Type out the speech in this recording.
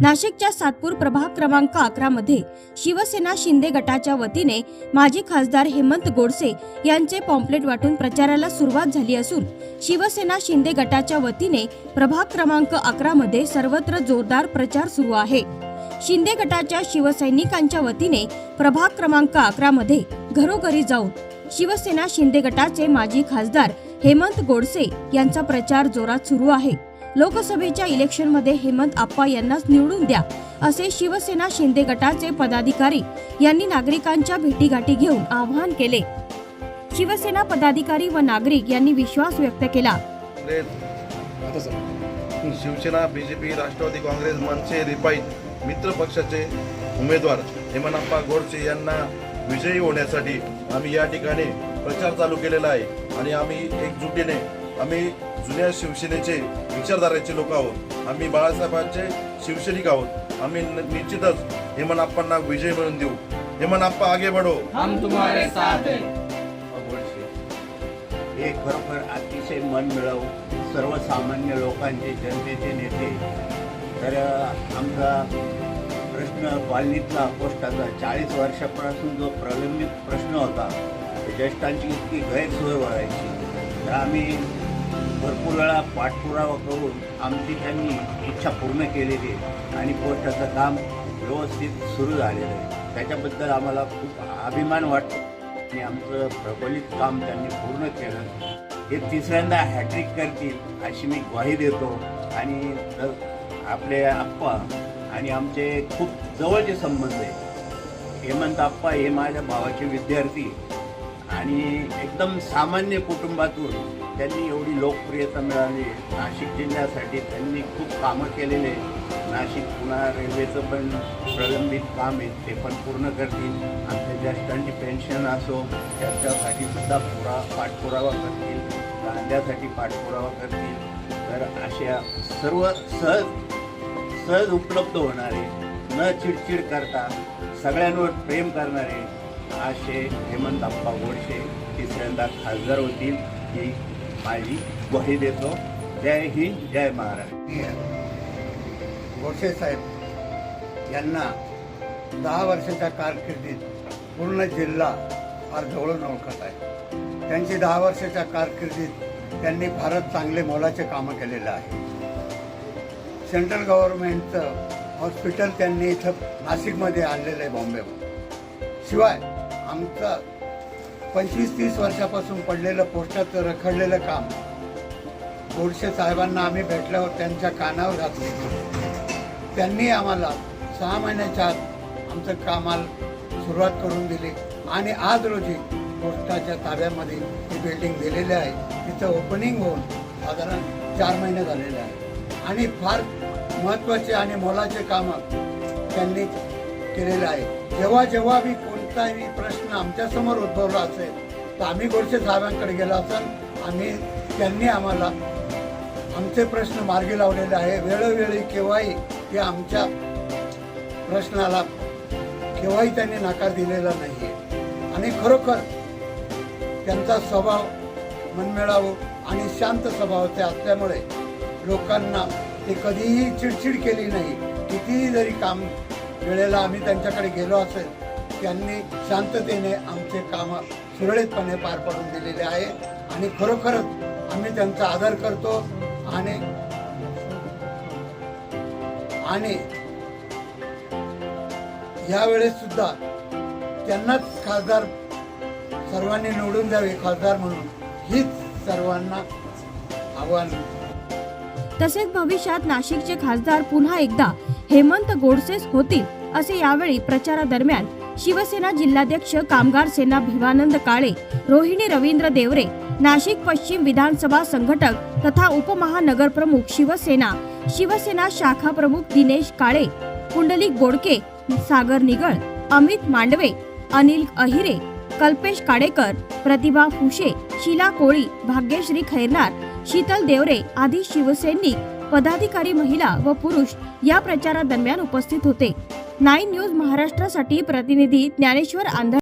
नाशिकच्या सातपूर प्रभाग क्रमांक अकरा मध्ये शिवसेना शिंदे गटाच्या वतीने माजी खासदार हेमंत गोडसे यांचे पॉम्पलेट वाटून प्रचाराला सुरुवात झाली असून शिवसेना शिंदे गटाच्या वतीने प्रभाग क्रमांक अकरा मध्ये सर्वत्र जोरदार प्रचार सुरू आहे. शिंदे गटाच्या शिवसैनिकांच्या वतीने प्रभाग क्रमांक अकरा मध्ये घरोघरी जाऊन शिवसेना शिंदे गटाचे माजी खासदार हेमंत गोडसे यांचा प्रचार जोरात सुरू आहे. लोकसभेच्या इलेक्शनमध्ये हेमंत आप्पा यांनाच निवडून द्या असे शिवसेना शिंदे गटाचे पदाधिकारी यांनी नागरिकांच्या भेटीगाठी घेऊन आवाहन केले. शिवसेना पदाधिकारी व नागरिक यांनी विश्वास व्यक्त केला. शिवसेना बीजेपी राष्ट्रवादी काँग्रेस मनसे रिपाई मित्र पक्षाचे उमेदवार हेमंतप्पा गोडसे यांना विजयी होण्यासाठी आम्ही या ठिकाणी प्रचार चालू केलेला आहे. आणि आम्ही एकजुटीने आम्ही जुन्या शिवसेनेचे विचारधाराचे लोक आहोत. आम्ही बाळासाहेबांचे शिवसैनिक आहोत. आम्ही न- निश्चितच हेमंतप्पांना विजय मिळवून देऊ. हेमंतप्पा आगे बढो. हम तुम्हारे साथ हैं. हे खरोखर अतिशय मन मिळव सर्वसामान्य लोकांचे जनतेचे नेते. तर आमचा प्रश्न कॉलनीतला पोस्टाचा चाळीस वर्षापासून जो प्रलंबित प्रश्न होता ज्येष्ठांची इतकी गैरसोय व्हायची. तर आम्ही भरपूर वेळा पाठपुरावा करून आमची त्यांनी इच्छा पूर्ण केलेली आहे. आणि पोस्टाचं काम व्यवस्थित सुरू झालेलं आहे. त्याच्याबद्दल आम्हाला खूप अभिमान वाटतो. आणि आमचं प्रबलित काम त्यांनी पूर्ण केलं. हे तिसऱ्यांदा हॅट्रिक करतील अशी मी ग्वाही देतो. आणि तर आपले आप्पा आणि आमचे खूप जवळचे संबंध आहे. हेमंत आप्पा हे माझ्या भावाचे विद्यार्थी. आणि एकदम सामान्य कुटुंबातून त्यांनी एवढी लोकप्रियता मिळाली. नाशिक जिल्ह्यासाठी त्यांनी खूप कामं केलेले. नाशिक पुन्हा रेल्वेचं पण प्रलंबित काम आहे ते पण पूर्ण करतील. आमच्या ज्येष्ठांची पेन्शन असो त्याच्यासाठी सुद्धा पुरा पाठपुरावा करतील. कांद्यासाठी पाठपुरावा करतील. तर अशा सर्व सहज सहज उपलब्ध होणारे न चिडचिड करता सगळ्यांवर प्रेम करणारे असे हेमंत अप्पा गोडसे तिसऱ्यांदा खासदार होतील ही माझी ग्वाही देतो. जय हिंद जय महाराष्ट्र. गोडसे साहेब यांना दहा वर्षाच्या कारकिर्दीत पूर्ण जिल्हा फार जवळून ओळखत आहे. त्यांची दहा वर्षाच्या कारकिर्दीत त्यांनी फारच चांगले मोलाचे कामं केलेले आहे. सेंट्रल गव्हर्नमेंटचं हॉस्पिटल त्यांनी इथं नाशिकमध्ये आणलेलं आहे बॉम्बेमध्ये शिवाय आमचं पंचवीस तीस वर्षापासून पडलेलं पोस्टाचं रखडलेलं काम. गोडसे साहेबांना आम्ही भेटल्यावर त्यांच्या कानावर घातले. त्यांनी आम्हाला सहा महिन्याच्या आत आमचं कामाला सुरुवात करून दिली. आणि आज रोजी पोस्टाच्या ताब्यामध्ये ही बिल्डिंग दिलेली आहे. तिचं ओपनिंग होऊन साधारण चार महिने झालेले आहे. आणि फार महत्त्वाचे आणि मोलाचे कामं त्यांनी केलेले आहे. जेव्हा जेव्हा बी कोणताही प्रश्न आमच्यासमोर उद्भवला असेल तर आम्ही गोडसे साहेबांकडे गेलो असेल आम्ही त्यांनी आम्हाला आमचे प्रश्न मार्गी लावलेले आहे. वेळोवेळी केव्हाही ते आमच्या प्रश्नाला केव्हाही त्यांनी नकार दिलेला नाही आहे आणि खरोखर त्यांचा स्वभाव मनमिळावू आणि शांत स्वभावाचे असल्यामुळे लोकांना ते कधीही चिडचिड केली नाही. कितीही जरी काम वेळेला आम्ही त्यांच्याकडे गेलो असेल त्यांनी शांततेने आमचे कामं सुरळीतपणे पार पाडून दिलेले आहे. आणि खरोखरच आम्ही त्यांचा आदर करतो आणि आणि यावेळेस सुद्धा त्यांनाच खासदार सर्वांनी निवडून द्यावे खासदार म्हणून. हीच सर्वांना आव्हान. तसेच भविष्यात नाशिकचे खासदार पुन्हा एकदा हेमंत गोडसेस होतील असे यावेळी प्रचारादरम्यान शिवसेना जिल्हाध्यक्ष कामगार सेना भिवानंद काळे रोहिणी रवींद्र देवरे नाशिक पश्चिम विधानसभा संघटक तथा उपमहानगर प्रमुख शिवसेना शिवसेना शाखा प्रमुख दिनेश काळे पुंडलिक बोडके सागर निगळ अमित मांडवे अनिल अहिरे कल्पेश काडेकर प्रतिभा फुशे शिला कोळी भाग्यश्री खैरनार शीतल देवरे आदी शिवसैनिक पदाधिकारी महिला व पुरुष या प्रचारादरम्यान उपस्थित होते. नाईन न्यूज महाराष्ट्रासाठी प्रतिनिधी ज्ञानेश्वर आंधळ